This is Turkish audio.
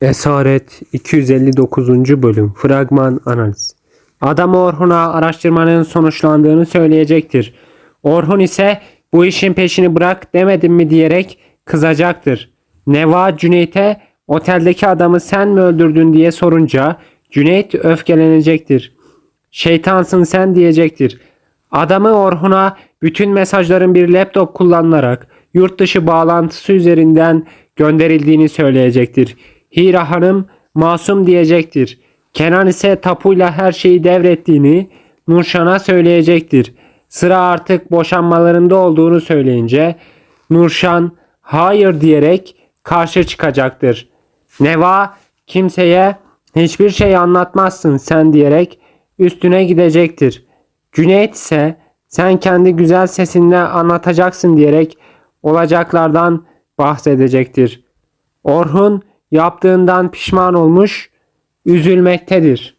Esaret 259. bölüm Fragman analiz Adam Orhun'a araştırmanın sonuçlandığını söyleyecektir. Orhun ise bu işin peşini bırak demedim mi diyerek kızacaktır. Neva Cüneyt'e oteldeki adamı sen mi öldürdün diye sorunca Cüneyt öfkelenecektir. Şeytansın sen diyecektir. Adamı Orhun'a bütün mesajların bir laptop kullanılarak yurt dışı bağlantısı üzerinden gönderildiğini söyleyecektir. Hira Hanım masum diyecektir. Kenan ise tapuyla her şeyi devrettiğini Nurşan'a söyleyecektir. Sıra artık boşanmalarında olduğunu söyleyince Nurşan hayır diyerek karşı çıkacaktır. Neva kimseye hiçbir şey anlatmazsın sen diyerek üstüne gidecektir. Cüneyt ise sen kendi güzel sesinle anlatacaksın diyerek olacaklardan bahsedecektir. Orhun yaptığından pişman olmuş, üzülmektedir.